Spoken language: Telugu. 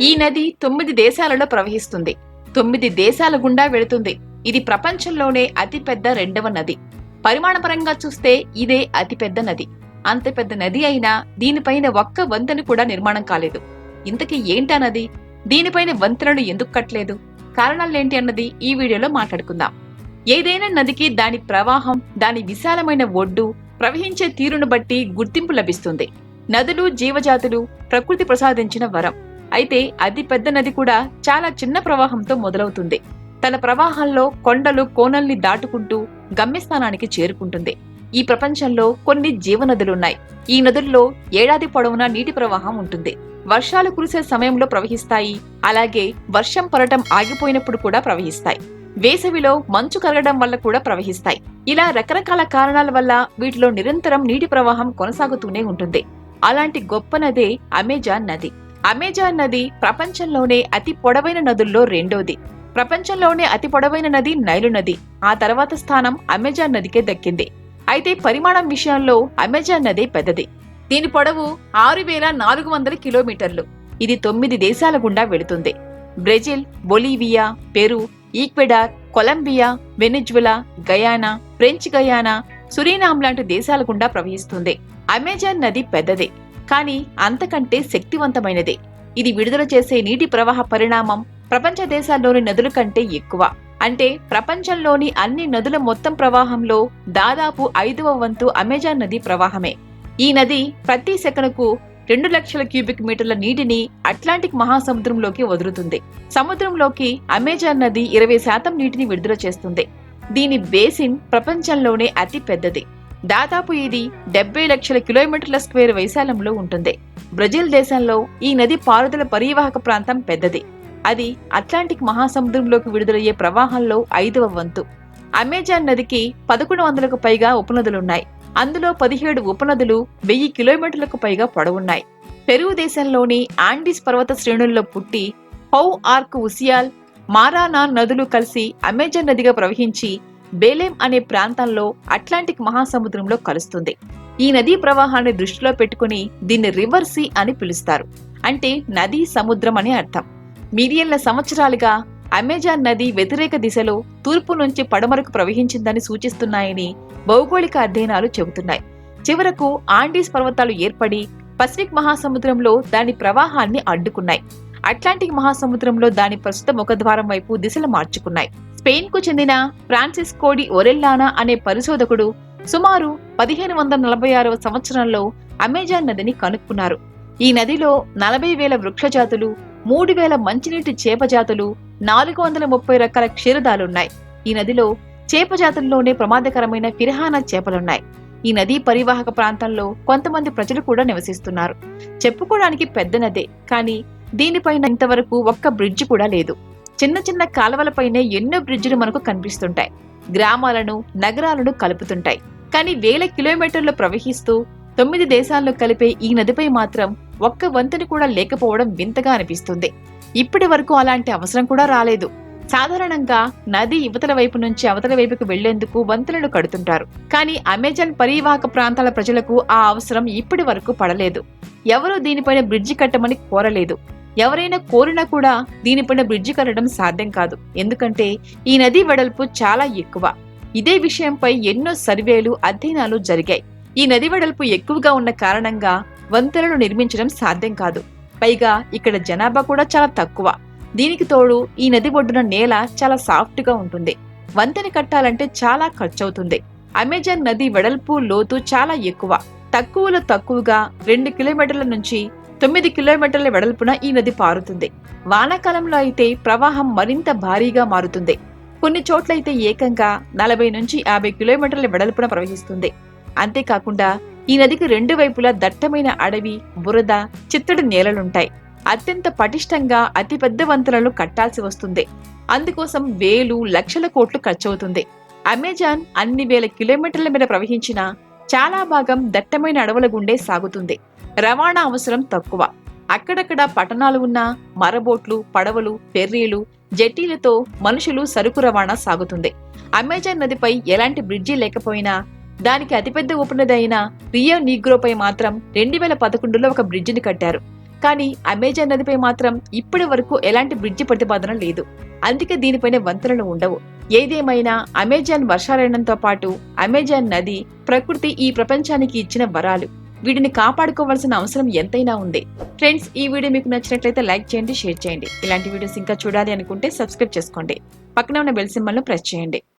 ఈ నది తొమ్మిది దేశాలలో ప్రవహిస్తుంది. తొమ్మిది దేశాల గుండా వెళుతుంది. ఇది ప్రపంచంలోనే అతిపెద్ద రెండవ నది. పరిమాణపరంగా చూస్తే ఇదే అతిపెద్ద నది. అంత పెద్ద నది అయినా దీనిపైన ఒక్క వంతెన కూడా నిర్మాణం కాలేదు. ఇంతకీ ఏంటా నది? దీనిపైన వంతెనలు ఎందుకు కట్టలేదు? కారణాలేంటి అన్నది ఈ వీడియోలో మాట్లాడుకుందాం. ఏదైనా నదికి దాని ప్రవాహం దాని విశాలమైన ఒడ్డు ప్రవహించే తీరును బట్టి గుర్తింపు లభిస్తుంది. నదులు జీవజాతులు ప్రకృతి ప్రసాదించిన వరం. అయితే అతి పెద్ద నది కూడా చాలా చిన్న ప్రవాహంతో మొదలవుతుంది. తన ప్రవాహంలో కొండలు కోనల్ని దాటుకుంటూ గమ్యస్థానానికి చేరుకుంటుంది. ఈ ప్రపంచంలో కొన్ని జీవనదులున్నాయి. ఈ నదుల్లో ఏడాది పొడవునా నీటి ప్రవాహం ఉంటుంది. వర్షాలు కురిసే సమయంలో ప్రవహిస్తాయి. అలాగే వర్షం పడటం ఆగిపోయినప్పుడు కూడా ప్రవహిస్తాయి. వేసవిలో మంచు కరగడం వల్ల కూడా ప్రవహిస్తాయి. ఇలా రకరకాల కారణాల వల్ల వీటిలో నిరంతరం నీటి ప్రవాహం కొనసాగుతూనే ఉంటుంది. అలాంటి గొప్ప నదే అమెజాన్ నది. అమెజాన్ నది ప్రపంచంలోనే అతి పొడవైన నదుల్లో రెండోది. ప్రపంచంలోనే అతి పొడవైన నది నైలు నది. ఆ తర్వాత స్థానం అమెజాన్ నదికే దక్కింది. అయితే పరిమాణం విషయంలో అమెజాన్ నది పెద్దది. దీని పొడవు ఆరు వేల నాలుగు వందల కిలోమీటర్లు. ఇది తొమ్మిది దేశాల గుండా వెళుతుంది. Brazil Bolivia Peru Ecuador Colombia Venezuela Guyana French Guiana Suriname లాంటి దేశాల గుండా ప్రవహిస్తుంది. అమెజాన్ నది పెద్దదే. కానీ అంతకంటే శక్తివంతమైనదే. ఇది విడుదల చేసే నీటి ప్రవాహ పరిణామం ప్రపంచ దేశాల్లోని నదుల కంటే ఎక్కువ. అంటే ప్రపంచంలోని అన్ని నదుల మొత్తం ప్రవాహంలో దాదాపు ఐదవ వంతు అమెజాన్ నది ప్రవాహమే. ఈ నది ప్రతి సెకనుకు రెండు లక్షల క్యూబిక్ మీటర్ల నీటిని అట్లాంటిక్ మహాసముద్రంలోకి వదులుతుంది. సముద్రంలోకి అమెజాన్ నది ఇరవై శాతం నీటిని విడుదల చేస్తుంది. దీని బేసిన్ ప్రపంచంలోనే అతి పెద్దది. దాదాపు ఇది డెబ్బై లక్షల కిలోమీటర్ల స్క్వేర్ వైశాల్యంలో ఉంటుంది. బ్రెజిల్ దేశంలో ఈ నది పారుదల పరివాహక ప్రాంతం పెద్దది. అది అట్లాంటిక్ మహాసముద్రంలోకి విడుదలయ్యే ప్రవాహంలో ఐదవ వంతు. అమెజాన్ నదికి పదకొండు వందలకు పైగా ఉపనదులున్నాయి. అందులో పదిహేడు ఉపనదులు వెయ్యి కిలోమీటర్లకు పైగా పొడవున్నాయి. పెరుగు దేశంలోని ఆండీస్ పర్వత శ్రేణుల్లో పుట్టి హౌ ఆర్క్ ఉసియాల్ మారానా నదులు కలిసి అమెజాన్ నదిగా ప్రవహించి బేలేం అనే ప్రాంతంలో అట్లాంటిక్ మహాసముద్రంలో కలుస్తుంది. ఈ నదీ ప్రవాహాన్ని దృష్టిలో పెట్టుకుని దీన్ని రివర్ సీ అని పిలుస్తారు. అంటే నదీ సముద్రం అని అర్థం. మిలియన్ల సంవత్సరాలుగా అమెజాన్ నది వ్యతిరేక దిశలో తూర్పు నుంచి పడమరకు ప్రవహించిందని సూచిస్తున్నాయని భౌగోళిక అధ్యయనాలు చెబుతున్నాయి. చివరకు ఆండీస్ పర్వతాలు ఏర్పడి పసిఫిక్ మహాసముద్రంలో దాని ప్రవాహాన్ని అడ్డుకున్నాయి. అట్లాంటిక్ మహాసముద్రంలో దాని ప్రస్తుత ముఖద్వారం వైపు దిశలు మార్చుకున్నాయి. స్పెయిన్కు చెందిన ఫ్రాన్సిస్ కోడి ఒరెల్లానా అనే పరిశోధకుడు సుమారు పదిహేను వందల నలభై ఆరవ సంవత్సరంలో అమెజాన్ నదిని కనుక్కున్నారు. ఈ నదిలో నలభై వేల వృక్ష జాతులు మూడు వేల మంచినీటి చేప జాతులు నాలుగు వందల ముప్పై రకాల క్షీరదాలున్నాయి. ఈ నదిలో చేప జాతుల్లోనే ప్రమాదకరమైన పిరహాన చేపలున్నాయి. ఈ నదీ పరివాహక ప్రాంతంలో కొంతమంది ప్రజలు కూడా నివసిస్తున్నారు. చెప్పుకోవడానికి పెద్ద నదే కానీ దీనిపైన ఇంతవరకు ఒక్క బ్రిడ్జ్ కూడా లేదు. చిన్న చిన్న కాలువలపైనే ఎన్నో బ్రిడ్జిలు మనకు కనిపిస్తుంటాయి. గ్రామాలను నగరాలను కలుపుతుంటాయి. కానీ వేల కిలోమీటర్లు ప్రవహిస్తూ తొమ్మిది దేశాల్లో కలిపే ఈ నదిపై మాత్రం ఒక్క వంతెన కూడా లేకపోవడం వింతగా అనిపిస్తుంది. ఇప్పటి వరకు అలాంటి అవసరం కూడా రాలేదు. సాధారణంగా నది ఇవతల వైపు నుంచి అవతల వైపుకు వెళ్ళేందుకు వంతెనలు కడుతుంటారు. కానీ అమెజాన్ పరివాహక ప్రాంతాల ప్రజలకు ఆ అవసరం ఇప్పటి వరకు పడలేదు. ఎవరూ దీనిపైన బ్రిడ్జి కట్టమని కోరలేదు. ఎవరైనా కోరినా కూడా దీనిపైన బ్రిడ్జి కట్టడం సాధ్యం కాదు. ఎందుకంటే ఈ నది వెడల్పు చాలా ఎక్కువ. ఇదే విషయంపై ఎన్నో సర్వేలు అధ్యయనాలు జరిగాయి. ఈ నది వెడల్పు ఎక్కువగా ఉన్న కారణంగా వంతెనలు నిర్మించడం సాధ్యం కాదు. పైగా ఇక్కడ జనాభా కూడా చాలా తక్కువ. దీనికి తోడు ఈ నది ఒడ్డున నేల చాలా సాఫ్ట్గా ఉంటుంది. వంతెన కట్టాలంటే చాలా ఖర్చవుతుంది. అమెజాన్ నది వెడల్పు లోతు చాలా ఎక్కువ. తక్కువలో తక్కువగా రెండు కిలోమీటర్ల నుంచి తొమ్మిది కిలోమీటర్ల వెడల్పున ఈ నది పారుతుంది. వానాకాలంలో అయితే ప్రవాహం మరింత భారీగా మారుతుంది. కొన్ని చోట్లయితే ఏకంగా నలభై నుంచి యాభై కిలోమీటర్ల వెడల్పున ప్రవహిస్తుంది. అంతేకాకుండా ఈ నదికి రెండు వైపులా దట్టమైన అడవి బురద చిత్తడి నేలలుంటాయి. అత్యంత పటిష్టంగా అతిపెద్ద వంతెనలు కట్టాల్సి వస్తుంది. అందుకోసం వేలు లక్షల కోట్లు ఖర్చవుతుంది. అమెజాన్ అన్ని వేల కిలోమీటర్ల మీద ప్రవహించిన చాలా భాగం దట్టమైన అడవుల గుండే సాగుతుంది. రవాణా అవసరం తక్కువ. అక్కడక్కడ పట్టణాలు ఉన్న మరబోట్లు పడవలు ఫెర్రీలు జెట్టీలతో మనుషులు సరుకు రవాణా సాగుతుంది. అమెజాన్ నదిపై ఎలాంటి బ్రిడ్జి లేకపోయినా దానికి అతిపెద్ద ఉపనది అయిన రియో నీగ్రోపై మాత్రం రెండు వేల పదకొండులో ఒక బ్రిడ్జిని కట్టారు. కానీ అమెజాన్ నదిపై మాత్రం ఇప్పటి వరకు ఎలాంటి బ్రిడ్జి ప్రతిపాదన లేదు. అందుకే దీనిపైన వంతెనలు ఉండవు. ఏదేమైనా అమెజాన్ వర్షాలయనంతో పాటు అమెజాన్ నది ప్రకృతి ఈ ప్రపంచానికి ఇచ్చిన వరాలు. వీటిని కాపాడుకోవాల్సిన అవసరం ఎంతైనా ఉంది. ఫ్రెండ్స్ ఈ వీడియో మీకు నచ్చినట్లయితే లైక్ చేయండి షేర్ చేయండి. ఇలాంటి వీడియోస్ ఇంకా చూడాలి అనుకుంటే సబ్స్క్రైబ్ చేసుకోండి. పక్కన ఉన్న బెల్ సింబల్ను ప్రెస్ చేయండి.